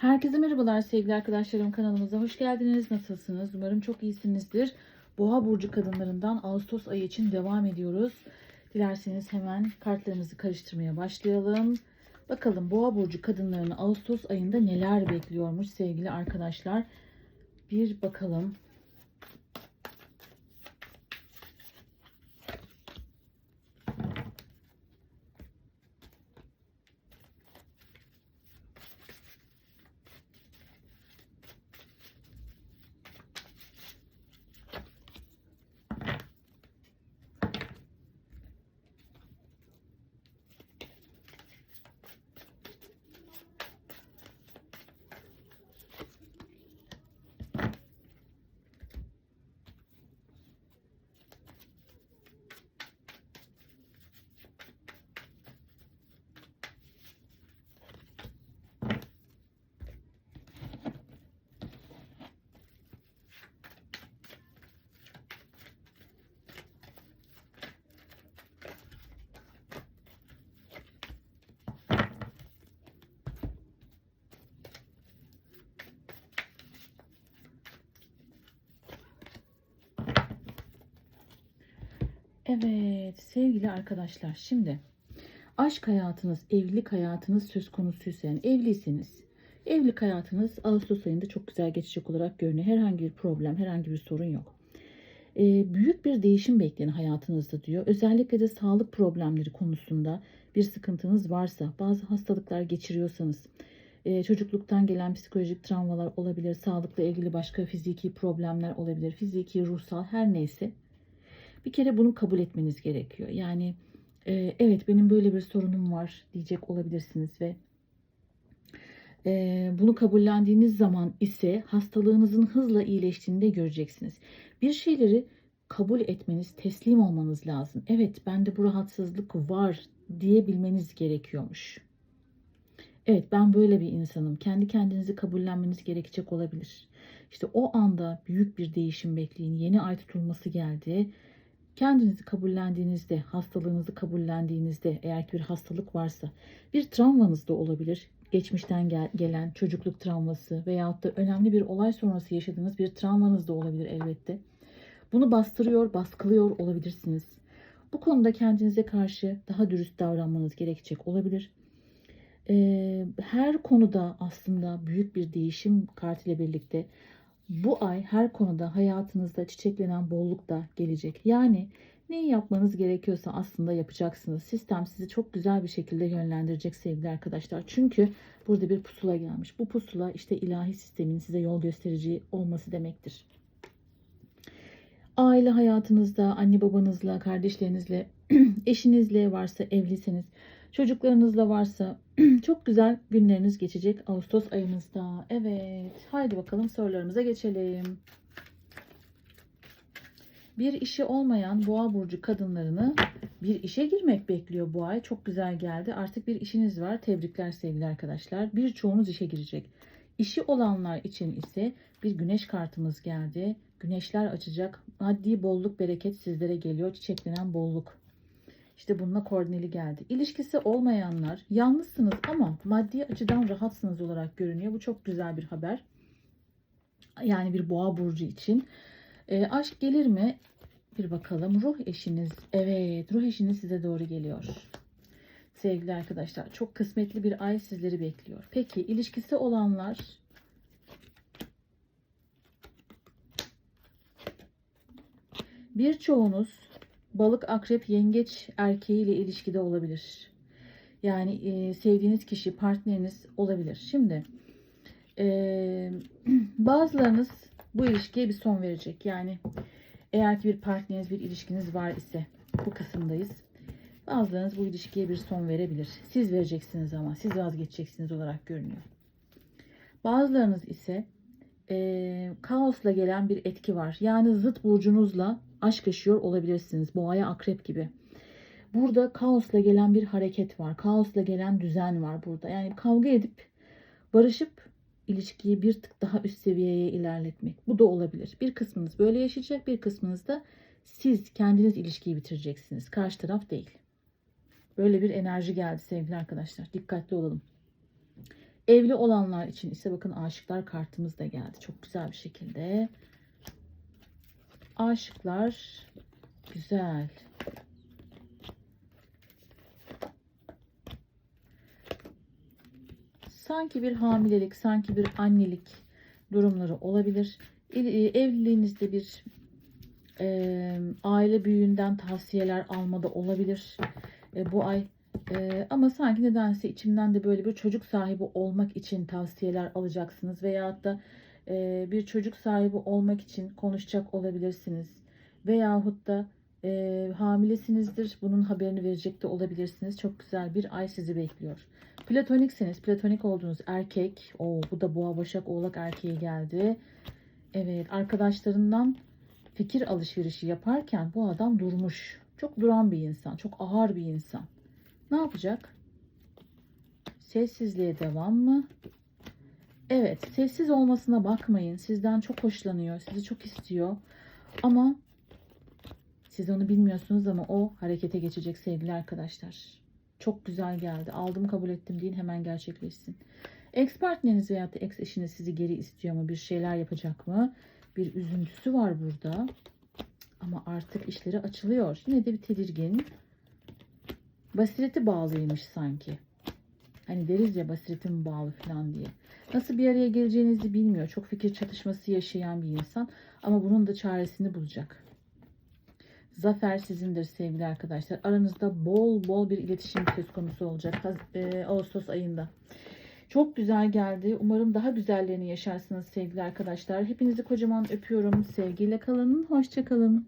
Herkese merhabalar sevgili arkadaşlarım kanalımıza hoş geldiniz. Nasılsınız? Umarım çok iyisinizdir. Boğa burcu kadınlarından Ağustos ayı için devam ediyoruz. Dilerseniz hemen kartlarımızı karıştırmaya başlayalım. Bakalım Boğa burcu kadınlarını Ağustos ayında neler bekliyormuş sevgili arkadaşlar. Bir bakalım. Evet sevgili arkadaşlar şimdi aşk hayatınız, evlilik hayatınız söz konusuysa yani evliyseniz evlilik hayatınız Ağustos ayında çok güzel geçecek olarak görünüyor. Herhangi bir problem, herhangi bir sorun yok. Ee, büyük bir değişim bekleyin hayatınızda diyor. Özellikle de sağlık problemleri konusunda bir sıkıntınız varsa, bazı hastalıklar geçiriyorsanız, e, çocukluktan gelen psikolojik travmalar olabilir, sağlıkla ilgili başka fiziki problemler olabilir, fiziki, ruhsal her neyse bir kere bunu kabul etmeniz gerekiyor. Yani e, evet benim böyle bir sorunum var diyecek olabilirsiniz ve e, bunu kabullendiğiniz zaman ise hastalığınızın hızla iyileştiğini de göreceksiniz. Bir şeyleri kabul etmeniz, teslim olmanız lazım. Evet bende bu rahatsızlık var diyebilmeniz gerekiyormuş. Evet ben böyle bir insanım. Kendi kendinizi kabullenmeniz gerekecek olabilir. İşte o anda büyük bir değişim bekleyin. Yeni ay tutulması geldi. Kendinizi kabullendiğinizde, hastalığınızı kabullendiğinizde, eğer ki bir hastalık varsa, bir travmanız da olabilir. Geçmişten gel- gelen çocukluk travması veyahut da önemli bir olay sonrası yaşadığınız bir travmanız da olabilir elbette. Bunu bastırıyor, baskılıyor olabilirsiniz. Bu konuda kendinize karşı daha dürüst davranmanız gerekecek olabilir. Ee, her konuda aslında büyük bir değişim kartıyla birlikte bu ay her konuda hayatınızda çiçeklenen bolluk da gelecek. Yani neyi yapmanız gerekiyorsa aslında yapacaksınız. Sistem sizi çok güzel bir şekilde yönlendirecek sevgili arkadaşlar. Çünkü burada bir pusula gelmiş. Bu pusula işte ilahi sistemin size yol gösterici olması demektir. Aile hayatınızda anne babanızla, kardeşlerinizle, eşinizle varsa evliyseniz, çocuklarınızla varsa çok güzel günleriniz geçecek Ağustos ayınızda. Evet, haydi bakalım sorularımıza geçelim. Bir işi olmayan boğa burcu kadınlarını bir işe girmek bekliyor bu ay. Çok güzel geldi. Artık bir işiniz var. Tebrikler sevgili arkadaşlar. Birçoğunuz işe girecek. İşi olanlar için ise bir güneş kartımız geldi. Güneşler açacak. Maddi bolluk, bereket sizlere geliyor. Çiçeklenen bolluk. İşte bununla koordineli geldi. İlişkisi olmayanlar yalnızsınız ama maddi açıdan rahatsınız olarak görünüyor. Bu çok güzel bir haber. Yani bir boğa burcu için. E, aşk gelir mi? Bir bakalım. Ruh eşiniz. Evet ruh eşiniz size doğru geliyor. Sevgili arkadaşlar çok kısmetli bir ay sizleri bekliyor. Peki ilişkisi olanlar birçoğunuz balık, akrep, yengeç erkeğiyle ilişkide olabilir. Yani e, sevdiğiniz kişi, partneriniz olabilir. Şimdi e, bazılarınız bu ilişkiye bir son verecek. Yani eğer ki bir partneriniz, bir ilişkiniz var ise bu kısımdayız. Bazılarınız bu ilişkiye bir son verebilir. Siz vereceksiniz ama siz vazgeçeceksiniz olarak görünüyor. Bazılarınız ise e, kaosla gelen bir etki var. Yani zıt burcunuzla aşk yaşıyor olabilirsiniz. Boğaya akrep gibi. Burada kaosla gelen bir hareket var. Kaosla gelen düzen var burada. Yani kavga edip barışıp ilişkiyi bir tık daha üst seviyeye ilerletmek. Bu da olabilir. Bir kısmınız böyle yaşayacak, bir kısmınız da siz kendiniz ilişkiyi bitireceksiniz. Karşı taraf değil. Böyle bir enerji geldi sevgili arkadaşlar. Dikkatli olalım. Evli olanlar için ise bakın aşıklar kartımız da geldi. Çok güzel bir şekilde. Aşıklar güzel. Sanki bir hamilelik, sanki bir annelik durumları olabilir. İl- e, Evliliğinizde bir e, aile büyüğünden tavsiyeler almada olabilir e, bu ay. E, ama sanki nedense içimden de böyle bir çocuk sahibi olmak için tavsiyeler alacaksınız veyahut da bir çocuk sahibi olmak için konuşacak olabilirsiniz. Veyahut da e, hamilesinizdir. Bunun haberini verecek de olabilirsiniz. Çok güzel bir ay sizi bekliyor. Platonikseniz, platonik olduğunuz erkek, o bu da boğa başak oğlak erkeği geldi. Evet, arkadaşlarından fikir alışverişi yaparken bu adam durmuş. Çok duran bir insan, çok ağır bir insan. Ne yapacak? Sessizliğe devam mı? Evet, sessiz olmasına bakmayın. Sizden çok hoşlanıyor, sizi çok istiyor. Ama siz onu bilmiyorsunuz ama o harekete geçecek sevgili arkadaşlar. Çok güzel geldi. Aldım kabul ettim deyin hemen gerçekleşsin. Ex partneriniz veya da ex eşiniz sizi geri istiyor mu? Bir şeyler yapacak mı? Bir üzüntüsü var burada. Ama artık işleri açılıyor. Yine de bir tedirgin. Basireti bağlıymış sanki. Hani deriz ya basiretim bağlı falan diye. Nasıl bir araya geleceğinizi bilmiyor. Çok fikir çatışması yaşayan bir insan. Ama bunun da çaresini bulacak. Zafer sizindir sevgili arkadaşlar. Aranızda bol bol bir iletişim söz konusu olacak e, Ağustos ayında. Çok güzel geldi. Umarım daha güzellerini yaşarsınız sevgili arkadaşlar. Hepinizi kocaman öpüyorum. Sevgiyle kalın. Hoşça kalın.